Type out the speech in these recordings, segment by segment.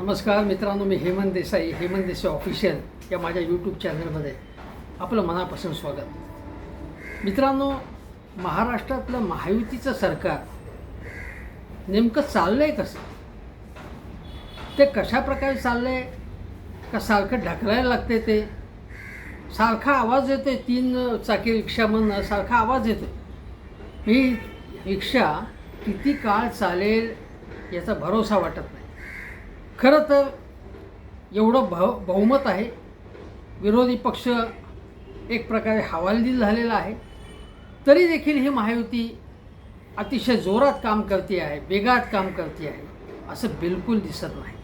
नमस्कार मित्रांनो मी हेमंत देसाई हेमंत देसाई ऑफिशियल या माझ्या यूट्यूब चॅनलमध्ये आपलं मनापासून स्वागत. मित्रांनो महाराष्ट्रातलं महायुतीचं सरकार नेमकं चाललं आहे कसं? ते कशा प्रकारे चाललं आहे का सारखं ढकलायला लागते ते? सारखा आवाज येतो आहे तीन चाकी रिक्षामधनं सारखा आवाज येतो आहे ही रिक्षा किती काळ चालेल याचा भरोसा वाटत नाही. खरं तर एवढं भाव बहुमत आहे. विरोधी पक्ष एक प्रकारे हवालदिल झालेला आहे. तरी देखील ही महायुती अतिशय जोरात काम करते आहे वेगात काम करते आहे असं बिलकुल दिसत नाही.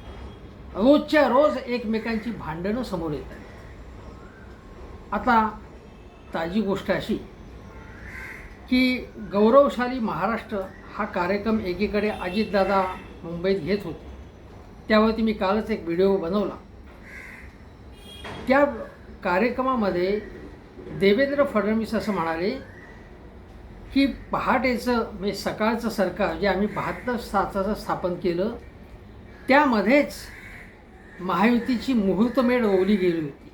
रोजच्या रोज एकमेकांची भांडणं समोर येत आहेत. आता ताजी गोष्ट अशी की गौरवशाली महाराष्ट्र हा कार्यक्रम एकीकडे अजितदादा मुंबईत घेत होते. त्यावरती मी कालच एक व्हिडिओ बनवला. त्या कार्यक्रमामध्ये देवेंद्र फडणवीस असं म्हणाले की पहाटेचं म्हणजे सकाळचं सरकार जे आम्ही बहात्तर साताचं स्थापन केलं त्यामध्येच महायुतीची मुहूर्तमेढ ओवली गेली होती.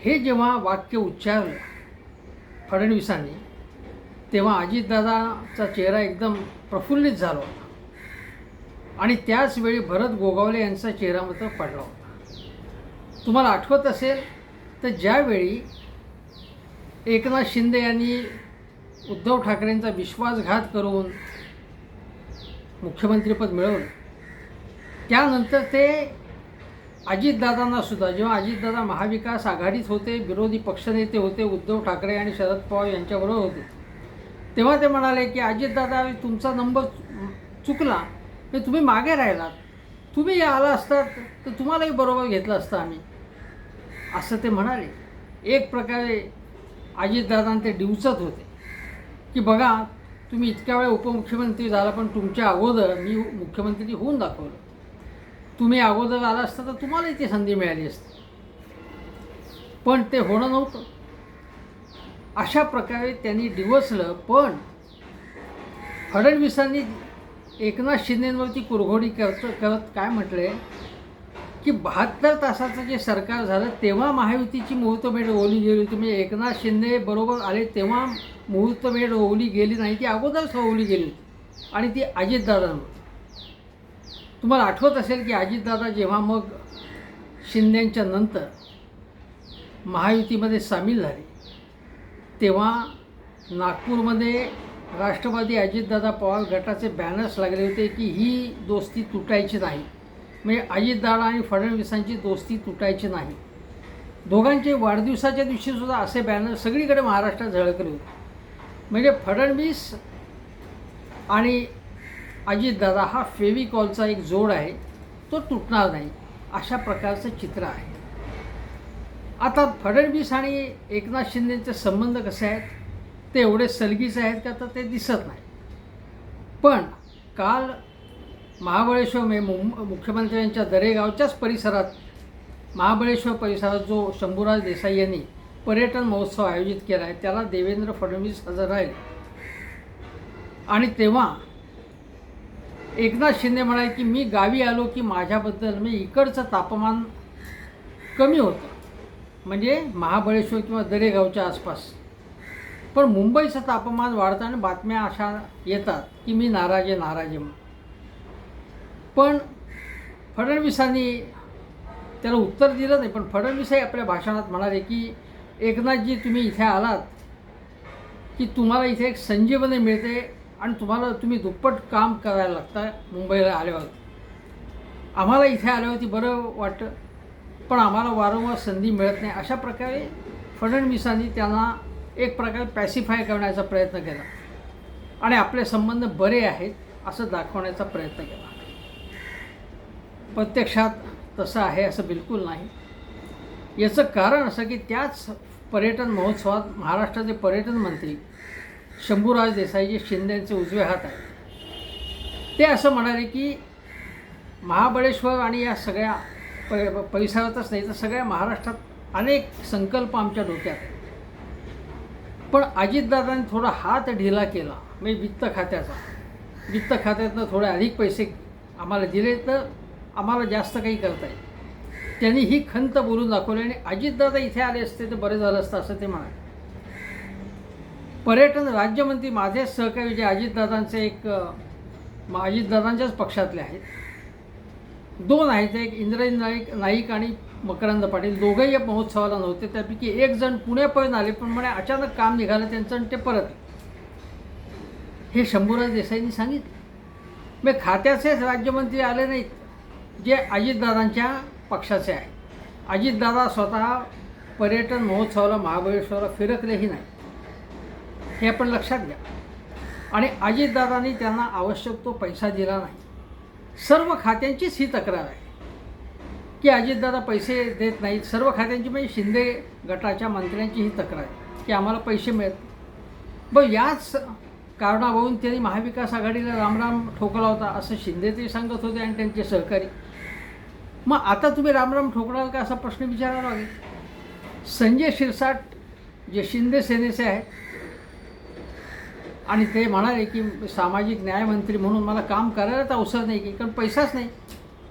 हे जेव्हा वाक्य उच्चारलं फडणवीसांनी तेव्हा अजितदादाचा चेहरा एकदम प्रफुल्लित झाला होता. आणि त्याचवेळी भरत गोगावले यांचा चेहरा मात्र पडला होता. तुम्हाला आठवत असेल तर ज्यावेळी एकनाथ शिंदे यांनी उद्धव ठाकरेंचा विश्वासघात करून मुख्यमंत्रीपद मिळवलं त्यानंतर ते अजितदादांना सुद्धा जेव्हा अजितदादा महाविकास आघाडीत होते विरोधी पक्षनेते होते उद्धव ठाकरे आणि शरद पवार यांच्याबरोबर होते तेव्हा ते म्हणाले की अजितदादा तुमचा नंबर चुकला हे तुम्ही मागे राहिलात. तुम्ही आला असतात तर तुम्हालाही बरोबर घेतलं असतं आम्ही. असं ते म्हणाले. एक प्रकारे अजितदादांना ते डिवचत होते. की बघा तुम्ही इतक्या वेळा उपमुख्यमंत्री झाला पण तुमच्या अगोदर मी मुख्यमंत्री होऊन दाखवलं. तुम्ही अगोदर आला असता तर तुम्हालाही ती संधी मिळाली असती. पण ते होणं नव्हतं. अशा प्रकारे त्यांनी डिवचलं पण फडणवीसांनी एकनाथ शिंदेंवरती कुरघोडी करत करत काय म्हटले? की बहात्तर तासाचं जे सरकार झालं तेव्हा महायुतीची मुहूर्तमेढ ओवली गेली होती. म्हणजे एकनाथ शिंदे बरोबर आले तेव्हा मुहूर्तमेढ ओवली गेली नाही ती अगोदरच ओवली गेली होती. आणि ती अजितदादांवर. तुम्हाला आठवत असेल की अजितदादा जेव्हा मग शिंदेंच्या नंतर महायुतीमध्ये सामील झाले तेव्हा नागपूरमध्ये राष्ट्रवादी अजितदादा पवार गटाचे बॅनर्स लागले होते की ही दोस्ती तुटायची नाही. म्हणजे अजितदादा आणि फडणवीसांची दोस्ती तुटायची नाही. दोघांचे वाढदिवसाच्या दिवशीसुद्धा असे बॅनर सगळीकडे महाराष्ट्रात झळकले होते. म्हणजे फडणवीस आणि अजितदादा हा फेविकॉलचा एक जोड आहे. तो तुटणार नाही. अशा प्रकारचं चित्र आहे. आता फडणवीस आणि एकनाथ शिंदेचे संबंध कसे आहेत? ते एवढे सलगीचे आहेत का तर ते दिसत नाही. पण काल महाबळेश्वर मे मुं मुख्यमंत्र्यांच्या दरेगावच्याच परिसरात महाबळेश्वर परिसरात जो शंभूराज देसाई यांनी पर्यटन महोत्सव आयोजित केला आहे त्याला देवेंद्र फडणवीस हजर राहिले. आणि तेव्हा एकनाथ शिंदे म्हणाले की मी गावी आलो की माझ्याबद्दल मी इकडचं तापमान कमी होतं. म्हणजे महाबळेश्वर किंवा दरेगावच्या आसपास. पण मुंबईचं तापमान वाढताना बातम्या अशा येतात की मी नाराज आहे नाराज आहे पण फडणवीसांनी त्याला उत्तर दिलं नाही पण फडणवीसही आपल्या भाषणात म्हणाले की एकनाथजी तुम्ही इथे आलात की तुम्हाला इथे एक संजीवनी मिळते आणि तुम्हाला तुम्ही दुप्पट काम करायला लागतं मुंबईला आल्यावर. आम्हाला इथे आल्यावरती बरं वाटतं पण आम्हाला वारंवार संधी मिळत नाही. अशा प्रकारे फडणवीसांनी त्यांना एक प्रकारे पॅसिफाय करण्याचा प्रयत्न केला. आणि आपले संबंध बरे आहेत असं दाखवण्याचा प्रयत्न केला. प्रत्यक्षात तसं आहे असं बिलकुल नाही. याचं कारण असं की त्याच पर्यटन महोत्सवात महाराष्ट्राचे पर्यटन मंत्री शंभूराज देसाईजी शिंदेचे उजवे हात आहेत. ते असं म्हणाले की महाबळेश्वर आणि या सगळ्या प परिसरातच नाही तर सगळ्या महाराष्ट्रात अनेक संकल्प आमच्या डोक्यात आहेत. पण अजितदादांनी थोडा हात ढिला केला म्हणजे वित्त खात्याचा. वित्त खात्यातनं थोडे अधिक पैसे आम्हाला दिले तर आम्हाला जास्त काही करता येईल. त्यांनी ही खंत बोलून दाखवली आणि अजितदादा इथे आले असते तर बरं झालं असतं असं ते म्हणाले. पर्यटन राज्यमंत्री माझे सहकारी जे अजितदादांचे एक अजितदादांच्याच पक्षातले आहेत. दोन आहेत एक इंद्रायणी नाईक नाईक आणि मकरंद पाटील दोघंही या महोत्सवाला नव्हते. त्यापैकी एक जण पुण्यापर्यंत आले पण म्हणे अचानक काम निघालं त्यांचं आणि ते परत हे शंभूराज देसाईंनी सांगितलं. मग खात्याचेच राज्यमंत्री आले नाहीत जे अजितदादांच्या पक्षाचे आहेत अजितदादा स्वतः पर्यटन महोत्सवाला महाबळेश्वरला फिरकलेही नाही हे आपण लक्षात घ्या. आणि अजितदादांनी त्यांना आवश्यक तो पैसा दिला नाही. सर्व खात्यांचीच ही तक्रार आहे. की अजितदादा पैसे देत नाहीत. सर्व खात्यांची म्हणजे शिंदे गटाच्या मंत्र्यांची ही तक्रार आहे की आम्हाला पैसे मिळत ब याच कारणावरून त्यांनी महाविकास आघाडीला रामराम ठोकला होता असं शिंदे ते सांगत होते आणि त्यांचे सहकारी. मग आता तुम्ही रामराम ठोकणार का असा प्रश्न विचारावा लागेल? संजय शिरसाट जे शिंदे सेनेचे आहेत आणि ते म्हणाले की सामाजिक न्यायमंत्री म्हणून मला काम करायलाच अवसर नाही की कारण पैसाच नाही.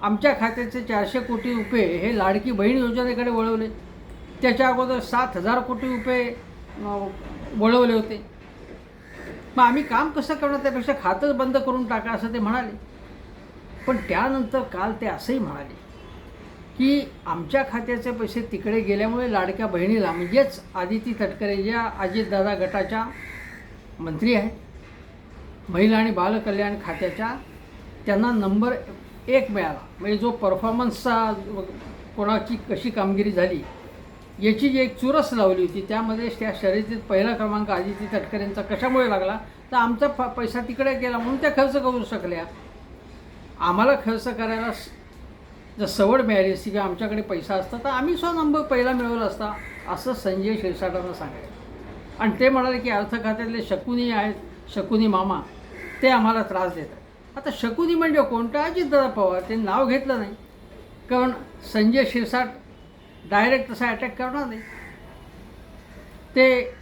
आमच्या खात्याचे चारशे कोटी रुपये हे लाडकी बहीण योजनेकडे वळवले. त्याच्या अगोदर सात हजार कोटी रुपये वळवले होते. मग आम्ही काम कसं करणार? त्यापेक्षा खातंच बंद करून टाका असं ते म्हणाले. पण त्यानंतर काल ते असंही म्हणाले की आमच्या खात्याचे पैसे तिकडे गेल्यामुळे लाडक्या बहिणीला म्हणजेच आदिती तटकरे ज्या अजितदादा गटाच्या मंत्री आहेत महिला आणि बालकल्याण खात्याच्या त्यांना नंबर एक मिळाला. म्हणजे जो परफॉर्मन्सचा कोणाची कशी कामगिरी झाली याची जी एक चुरस लावली होती त्यामध्ये त्या शर्यतीत पहिला क्रमांक आदिती तटकरेंचा कशामुळे लागला तर आमचा फ पैसा तिकडे गेला म्हणून त्या खर्च करू शकल्या. आम्हाला खर्च करायला जर सवड मिळाली असती किंवा आमच्याकडे पैसा असता तर आम्ही स्वतः नंबर पहिला मिळवला असता असं संजय शिरसाटांना सांगायचं आणि ते म्हणाले की अर्थ खात्यातले शकुनी आहेत शकुनी मामा ते आम्हाला त्रास देतात. आता शकुनी म्हणजे कोणतं? अजितदादा पवार. ते नाव घेतलं नाही. कारण संजय शिरसाट डायरेक्ट तसा अटॅक करणार नाही. ते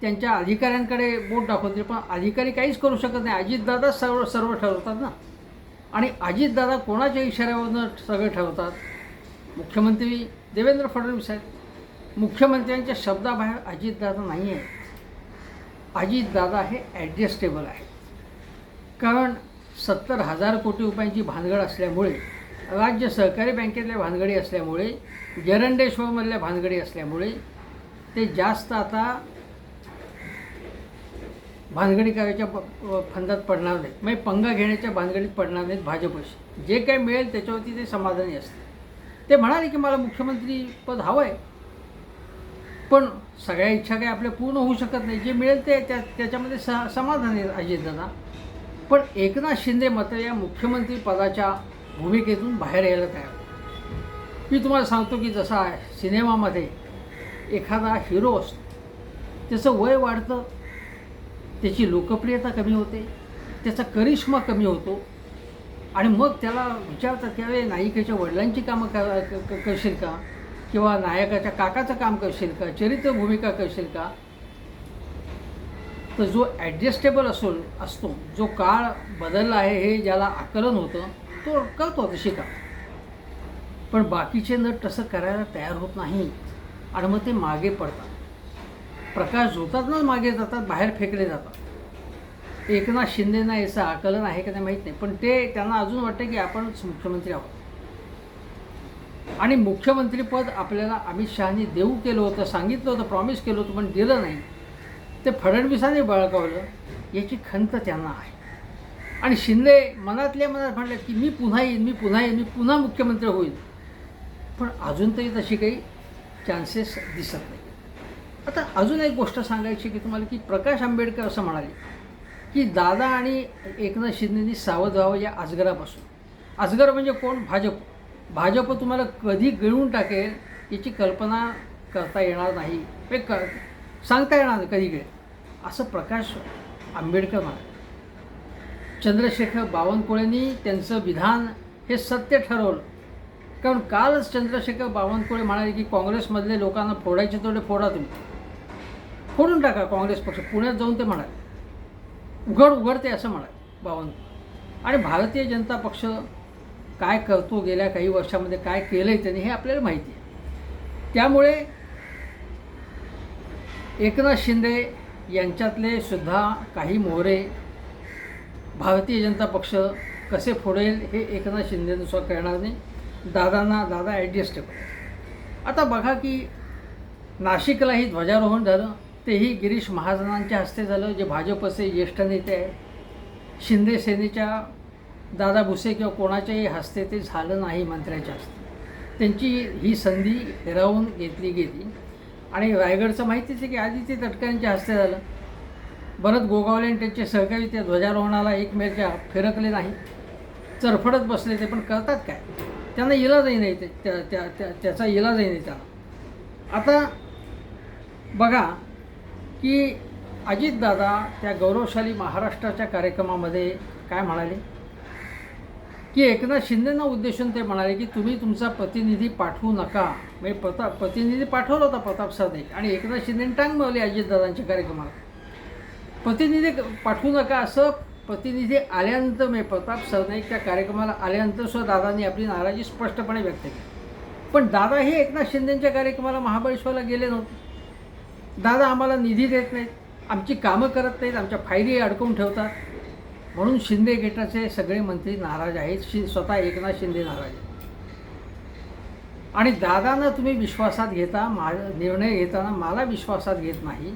त्यांच्या अधिकाऱ्यांकडे बोट दाखवतील पण अधिकारी काहीच करू शकत नाही. अजितदादा सर्व सर्व ठरवतात ना. आणि अजितदादा कोणाच्या इशाऱ्यावरनं सगळं ठरवतात? मुख्यमंत्री देवेंद्र फडणवीस आहेत मुख्यमंत्र्यांच्या शब्दाबाहेर अजितदादा नाही आहे अजितदादा हे ॲडजस्टेबल आहे कारण सत्तर हजार कोटी रुपयांची भानगड असल्यामुळे राज्य सहकारी बँकेतल्या भानगडी असल्यामुळे जरंडेश्वरमधल्या भानगडी असल्यामुळे ते जास्त आता भानगडी करायच्या प- फंदात पडणार नाहीत. म्हणजे पंगा घेण्याच्या भानगडीत पडणार नाहीत भाजपशी. जे काही मिळेल त्याच्यावरती ते समाधानी असते ते म्हणाले की मला मुख्यमंत्री पद हवं आहे पण सगळ्या इच्छा काही आपल्या पूर्ण होऊ शकत नाही. जे मिळेल ते त्या त्याच्यामध्ये स समाधानी आहे अजितदादा पण एकनाथ शिंदे मात्र या मुख्यमंत्री पदाच्या भूमिकेतून बाहेर यायला तयार मी तुम्हाला सांगतो की जसा सिनेमामध्ये एखादा हिरो असतो. त्याचं वय वाढतं त्याची लोकप्रियता कमी होते त्याचा करिश्मा कमी होतो आणि मग त्याला विचारतात की अरे नायिकेच्या वडिलांची कामं क- करशील का? किंवा नायकाच्या काकाचं काम करशील का? चरित्र भूमिका करशील का? तर जो ॲडजस्टेबल असो असतो जो काळ बदलला आहे हे ज्याला आकलन होतं तो करतो तशी का पण बाकीचे नट तसं करायला तयार होत नाही आणि मग ते मागे पडतात. प्रकाश झोतातच मागे जातात बाहेर फेकले जातात. एकनाथ शिंदेना याचं आकलन आहे का नाही माहीत नाही पण ते त्यांना अजून वाटतं की आपणच मुख्यमंत्री आहोत. आणि मुख्यमंत्रीपद आपल्याला अमित शहानी देऊ केलं होतं सांगितलं होतं प्रॉमिस केलं होतं पण दिलं नाही. ते फडणवीसांनी बळकावलं याची खंत त्यांना आहे. आणि शिंदे मनातल्या मनात म्हणलं की मी पुन्हा येईन मी पुन्हा येईन मी पुन्हा मुख्यमंत्री होईल पण अजून तरी तशी काही चान्सेस दिसत नाही. आता अजून एक गोष्ट सांगायची की तुम्हाला की प्रकाश आंबेडकर असं म्हणाले की दादा आणि एकनाथ शिंदेनी सावध व्हावं या अजगरापासून. अजगर म्हणजे कोण? भाजप. भाजप तुम्हाला कधी गिळून टाकेल याची कल्पना करता येणार नाही. हे क सांगता येणार कधीकडे कधी असं प्रकाश आंबेडकर म्हणाले. चंद्रशेखर बावनकुळेंनी त्यांचं विधान हे सत्य ठरवलं. कारण कालच चंद्रशेखर बावनकुळे म्हणाले की काँग्रेसमधले लोकांना फोडायचे तेवढे फोडा तुम्ही. फोडून टाका काँग्रेस पक्ष. पुण्यात जाऊन ते म्हणाले. उघड उघडते असं म्हणाले बावनकुळे. आणि भारतीय जनता पक्ष काय करतो गेल्या काही वर्षामध्ये काय केलं आहे त्यांनी हे आपल्याला माहिती आहे. त्यामुळे एकनाथ शिंदे यांच्यातले सुद्धा काही मोहरे भारतीय जनता पक्ष कसे फोडेल हे एकनाथ शिंदेनुसार कळणार नाही. दादांना दादा ॲडजस्टेबल आता बघा की नाशिकलाही ध्वजारोहण झालं तेही गिरीश महाजनांच्या हस्ते झालं जे भाजपचे ज्येष्ठ नेते आहेत. शिंदे सेनेच्या दादा भुसे किंवा कोणाच्याही हस्ते ते झालं नाही मंत्र्याच्या हस्ते. त्यांची ही संधी हिरावून घेतली गेली. आणि रायगडचं माहितीच आहे की आधी ते तटकऱ्यांच्या हस्ते झालं. भरत गोगावले आणि त्यांचे सहकारी त्या ध्वजारोहणाला एकमेकच्या फिरकले नाही. चरफडत बसले ते पण करतात काय? त्यांना इलाजही नाही ते त्या त्या त्या त्याचा इलाजही नाही त्याला. आता बघा की अजितदादा त्या गौरवशाली महाराष्ट्राच्या कार्यक्रमामध्ये काय म्हणाले? की एकनाथ शिंदेंना उद्देशून ते म्हणाले की तुम्ही तुमचा प्रतिनिधी पाठवू नका. म्हणजे प्रताप प्रतिनिधी पाठवला होता प्रताप साधे आणि एकनाथ शिंदेने टांग मिळवली अजितदादांच्या कार्यक्रमाला. प्रतिनिधी पाठवू नका असं प्रतिनिधी आल्यानंतर म्हणजे प्रताप सरनाईक त्या कार्यक्रमाला आल्यानंतर सुद्धा दादांनी आपली नाराजी स्पष्टपणे व्यक्त केली. पण दादा हे एकनाथ शिंदेच्या कार्यक्रमाला महाबळेश्वरला गेले नव्हते. दादा आम्हाला निधी देत नाहीत. आमची कामं करत नाहीत. आमच्या फायरी अडकवून ठेवतात. म्हणून शिंदे गेटाचे सगळे मंत्री नाराज आहेत. शि स्वतः एकनाथ शिंदे नाराज आहेत. आणि दादांना तुम्ही विश्वासात घेता मा निर्णय घेताना मला विश्वासात घेत नाही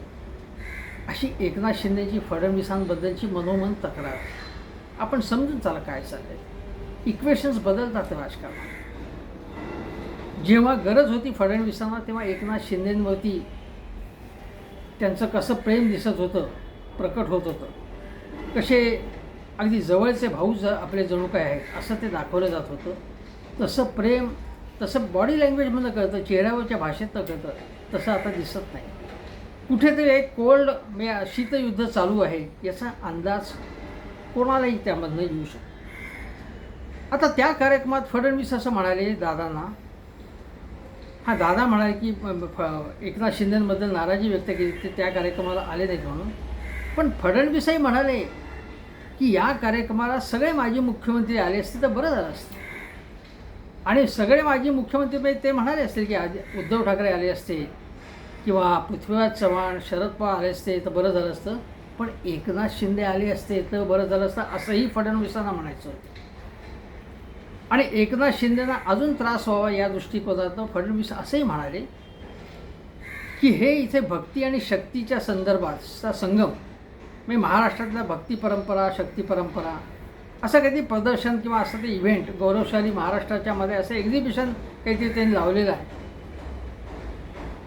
अशी एकनाथ शिंदेची फडणवीसांबद्दलची मनोमन तक्रार. आपण समजून चाला काय चाललंय. इक्वेशन्स बदलतात राजकारणात. जेव्हा गरज होती फडणवीसांना तेव्हा एकनाथ शिंदेंवरती त्यांचं कसं प्रेम दिसत होतं प्रकट होत होतं. कसे अगदी जवळचे भाऊ ज आपले जणू काय आहेत असं ते दाखवलं जात होतं. तसं प्रेम तसं बॉडी लँग्वेजमधनं कळतं चेहऱ्यावरच्या भाषेतनं कळतं तसं आता दिसत नाही. कुठेतरी एक कोल्ड मे शीतयुद्ध चालू आहे याचा अंदाज कोणालाही त्यामधनं येऊ शकतो. आता त्या कार्यक्रमात फडणवीस असं म्हणाले दादांना. हा दादा म्हणाले की एकनाथ शिंदेबद्दल नाराजी व्यक्त केली ते त्या कार्यक्रमाला आले नाहीत म्हणून. पण फडणवीसही म्हणाले की या कार्यक्रमाला सगळे माजी मुख्यमंत्री आले असते तर बरं झालं असतं. आणि सगळे माजी मुख्यमंत्री म्हणजे ते म्हणाले असतील की आधी उद्धव ठाकरे आले असते किंवा पृथ्वीराज चव्हाण शरद पवार आले असते तर बरं झालं असतं. पण एकनाथ शिंदे आले असते तर बरं झालं असतं असंही फडणवीसांना म्हणायचं होतं. आणि एकनाथ शिंदेना अजून त्रास व्हावा या दृष्टिकोनातनं फडणवीस असंही म्हणाले की हे इथे भक्ती आणि शक्तीच्या संदर्भातचा संगम मी महाराष्ट्रातल्या भक्ती परंपरा शक्ती परंपरा असं काहीतरी प्रदर्शन किंवा असं ते इव्हेंट गौरवशाली महाराष्ट्राच्या मध्ये असं एक्झिबिशन काहीतरी त्यांनी लावलेलं आहे.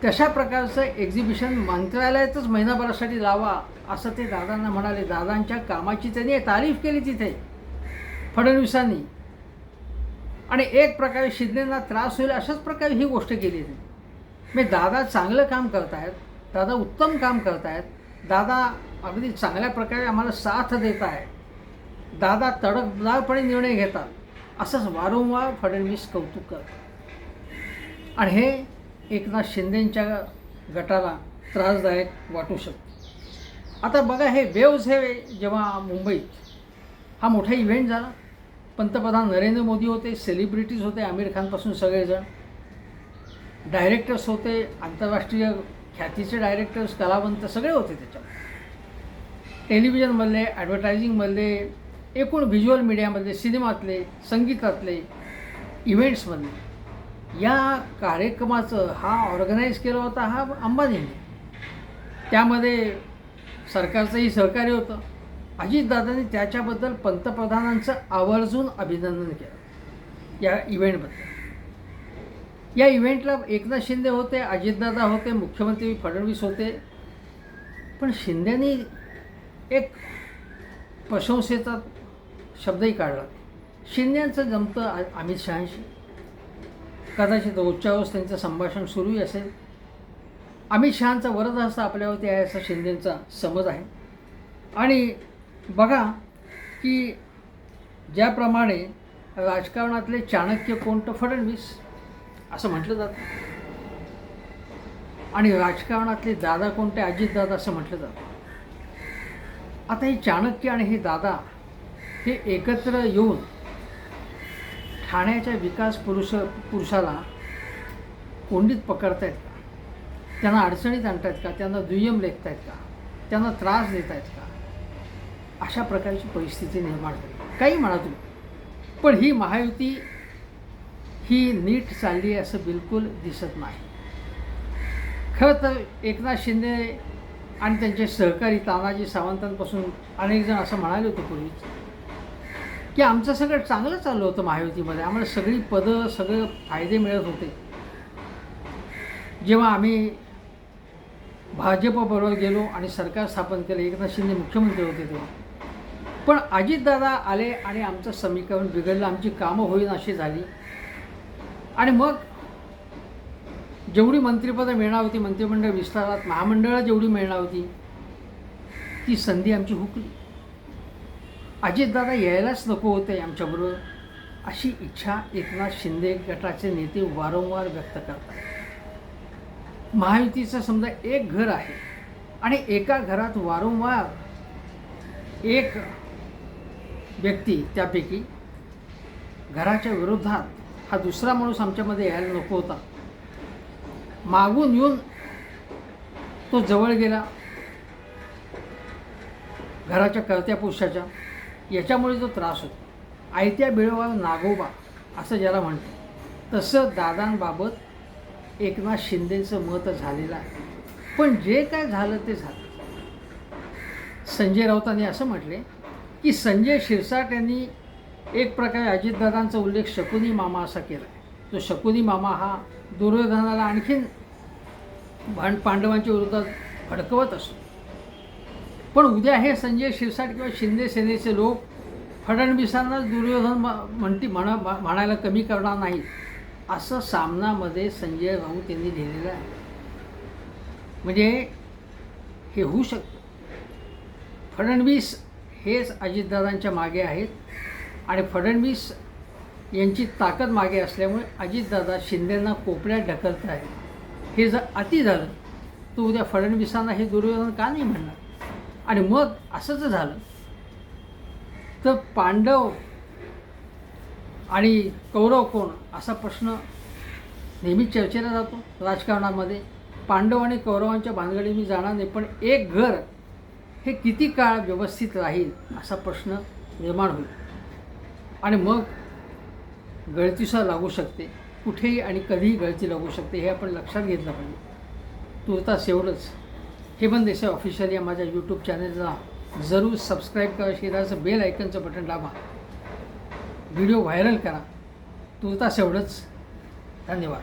तशा प्रकारचं एक्झिबिशन मंत्रालयातच महिनाभरासाठी लावा असं ते दादांना म्हणाले. दादांच्या कामाची त्यांनी तारीफ केली तिथे फडणवीसांनी. आणि एक प्रकारे शिंदेना त्रास होईल अशाच प्रकारे ही गोष्ट केली मी दादा चांगलं काम करतायत दादा उत्तम काम करतायत दादा अगदी चांगल्या प्रकारे आम्हाला साथ देत आहे. दादा तडकदारपणे निर्णय घेतात. असंच वारंवार फडणवीस कौतुक करतात. आणि हे एकनाथ शिंदेंच्या गटाला त्रासदायक वाटू शकतो. आता बघा हे वेव्ज हे जेव्हा मुंबईत हा मोठा इव्हेंट झाला. पंतप्रधान नरेंद्र मोदी होते सेलिब्रिटीज होते आमिर खानपासून सगळेजण. डायरेक्टर्स होते आंतरराष्ट्रीय ख्यातीचे डायरेक्टर्स कलावंत सगळे होते त्याच्यामध्ये. टेलिव्हिजनमधले ॲडव्हर्टायझिंगमधले एकूण व्हिज्युअल मीडियामधले सिनेमातले संगीतातले इव्हेंट्समधले या कार्यक्रमाचं हा ऑर्गनाईज केला होता हा अंबाजीने त्यामध्ये सरकारचंही सहकार्य होतं. अजितदादांनी त्याच्याबद्दल पंतप्रधानांचं आवर्जून अभिनंदन केलं. या इव्हेंटबद्दल या इव्हेंटला एकनाथ शिंदे होते अजितदादा होते मुख्यमंत्री फडणवीस होते. पण शिंदेनी एक प्रशंसेचा शब्दही काढला. शिंद्यांचं जमतं अमित शहाशी. कदाचित रोजच्या रोज त्यांचं संभाषण सुरूही असेल. अमित शहांचा वरदहस्त आपल्यावरती आहे असा शिंदेंचा समज आहे. आणि बघा की ज्याप्रमाणे राजकारणातले चाणक्य कोणतं? फडणवीस. असं म्हटलं जातं. आणि राजकारणातले दादा कोणते? अजितदादा असं म्हटलं जातं. आता हे चाणक्य आणि हे दादा हे एकत्र येऊन ठाण्याच्या विकास पुरुष पुरुषाला कोंडीत पकडतायत का? त्यांना अडचणीत आणतायत का? त्यांना दुय्यम लेखतायत का? त्यांना त्रास देत आहेत का? अशा प्रकारची परिस्थिती निर्माण झाली. काही म्हणा तुम्ही. पण ही महायुती ही नीट चालली असं बिलकुल दिसत नाही. खरं तर एकनाथ शिंदे आणि त्यांचे सहकारी तानाजी सावंतांपासून अनेक जण असं म्हणाले होते पूर्वीच की आमचं सगळं चांगलं चाललं होतं महायुतीमध्ये. आम्हाला सगळी पदं सगळे फायदे मिळत होते. जेव्हा आम्ही भाजपबरोबर गेलो आणि सरकार स्थापन केलं एकनाथ शिंदे मुख्यमंत्री होते तेव्हा. पण अजितदादा आले आणि आमचं समीकरण बिघडलं आमची कामं होईन अशी झाली. आणि मग जेवढी मंत्रिपदं मिळणार होती मंत्रिमंडळ विस्तारात महामंडळात जेवढी मिळणार होती ती संधी आमची हुकली. अजितदादा यायलाच नको होते आमच्याबरोबर. अशी इच्छा एकनाथ शिंदे गटाचे नेते वारंवार व्यक्त करतात. महायुतीचं समजा एक घर आहे आणि एका घरात वारंवार एक व्यक्ती त्यापैकी घराच्या विरोधात हा दुसरा माणूस आमच्यामध्ये यायला नको होता. मागून येऊन तो जवळ गेला. घराच्या कर्त्या पुरुषाच्या. याच्यामुळे जो त्रास होतो. आयत्या बिळवा नागोबा असं ज्याला म्हणतो तसं दादांबाबत एकनाथ शिंदेचं मत झालेलं आहे. पण जे काय झालं ते झालं. संजय राऊतांनी असं म्हटले की संजय शिरसाट यांनी एक प्रकारे अजितदादांचा उल्लेख शकुनी मामा असा केला आहे. तो शकुनी मामा हा दुर्योधनाला आणखीन भांड पांडवांच्या विरोधात भडकवत असतो. पण उद्या हे संजय शिरसाट किंवा शिंदे सेनेचे लोक फडणवीसांनाच दुर्योधन म- म्हणती म्हणा म्हणायला कमी करणार नाही असं सामनामध्ये संजय राऊत यांनी लिहिलेलं आहे. म्हणजे हे होऊ शकतं. फडणवीस हेच अजितदादांच्या मागे आहेत. आणि फडणवीस यांची ताकद मागे असल्यामुळे अजितदादा शिंदेंना कोपऱ्यात ढकलत आहेत. हे जर अति झालं तर उद्या फडणवीसांना हे दुर्योधन का नाही म्हणणार? आणि मग असं जर झालं तर पांडव आणि कौरव कोण? असा प्रश्न नेहमी चर्चेला जातो राजकारणामध्ये. पांडव आणि कौरवांच्या भानगडी मी जाणार नाही पण एक घर हे किती काळ व्यवस्थित राहील असा प्रश्न निर्माण होईल. आणि मग गळतीसुद्धा लागू शकते. कुठेही आणि कधीही गळती लागू शकते हे आपण लक्षात घेतलं पाहिजे. तुर्तास एवढंच. हेमंत देसाई ऑफिशियल या माझ्या यूट्यूब चॅनलला जरूर सबस्क्राईब करा शेजारचं बेल आयकनचं बटन दाबा. व्हिडिओ व्हायरल करा. तुर्तास एवढंच. धन्यवाद.